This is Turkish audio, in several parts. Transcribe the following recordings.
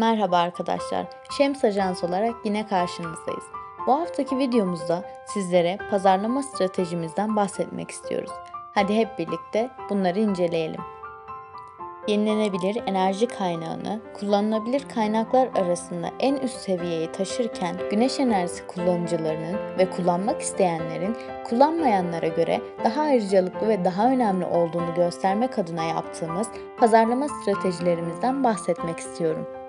Merhaba arkadaşlar. Şems Ajans olarak yine karşınızdayız. Bu haftaki videomuzda sizlere pazarlama stratejimizden bahsetmek istiyoruz. Hadi hep birlikte bunları inceleyelim. Yenilenebilir enerji kaynağını kullanılabilir kaynaklar arasında en üst seviyeye taşırken güneş enerjisi kullanıcılarının ve kullanmak isteyenlerin kullanmayanlara göre daha ayrıcalıklı ve daha önemli olduğunu göstermek adına yaptığımız pazarlama stratejilerimizden bahsetmek istiyorum.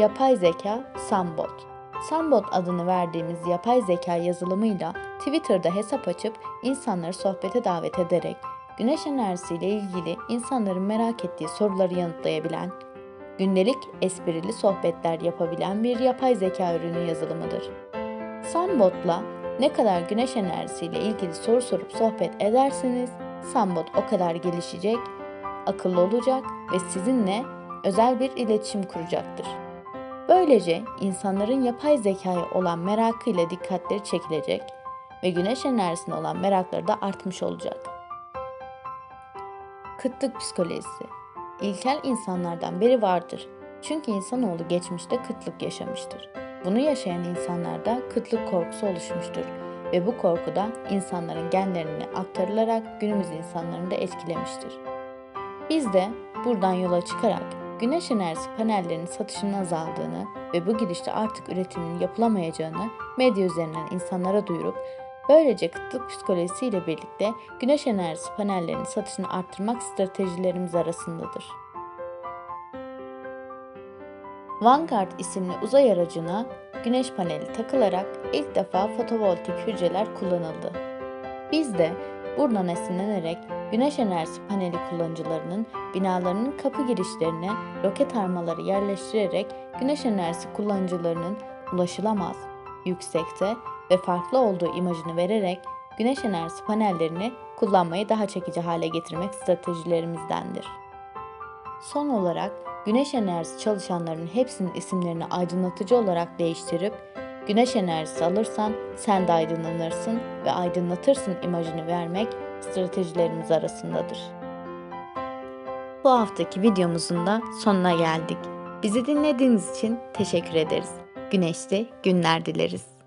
Yapay zeka Sambot. Sambot adını verdiğimiz yapay zeka yazılımıyla Twitter'da hesap açıp insanları sohbete davet ederek güneş enerjisiyle ilgili insanların merak ettiği soruları yanıtlayabilen, gündelik esprili sohbetler yapabilen bir yapay zeka ürünü yazılımıdır. Sambot'la ne kadar güneş enerjisiyle ilgili soru sorup sohbet ederseniz Sambot o kadar gelişecek, akıllı olacak ve sizinle özel bir iletişim kuracaktır. Böylece insanların yapay zekaya olan merakıyla dikkatleri çekilecek ve güneş enerjisine olan merakları da artmış olacak. Kıtlık psikolojisi İlkel insanlardan biri vardır. Çünkü insanoğlu geçmişte kıtlık yaşamıştır. Bunu yaşayan insanlarda kıtlık korkusu oluşmuştur ve bu korku da insanların genlerini aktarılarak günümüz insanlarını da etkilemiştir. Biz de buradan yola çıkarak güneş enerjisi panellerinin satışının azaldığını ve bu gidişte artık üretimin yapılamayacağını medya üzerinden insanlara duyurup böylece kıtlık psikolojisiyle birlikte güneş enerjisi panellerinin satışını arttırmak stratejilerimiz arasındadır. Vanguard isimli uzay aracına güneş paneli takılarak ilk defa fotovoltaik hücreler kullanıldı. Biz de buradan esinlenerek güneş enerjisi paneli kullanıcılarının binalarının kapı girişlerine roket armaları yerleştirerek güneş enerjisi kullanıcılarının ulaşılamaz, yüksekte ve farklı olduğu imajını vererek güneş enerjisi panellerini kullanmayı daha çekici hale getirmek stratejilerimizdendir. Son olarak güneş enerjisi çalışanların hepsinin isimlerini aydınlatıcı olarak değiştirip güneş enerjisi alırsan sen de aydınlanırsın ve aydınlatırsın imajını vermek stratejilerimiz arasındadır. Bu haftaki videomuzun da sonuna geldik. Bizi dinlediğiniz için teşekkür ederiz. Güneşli günler dileriz.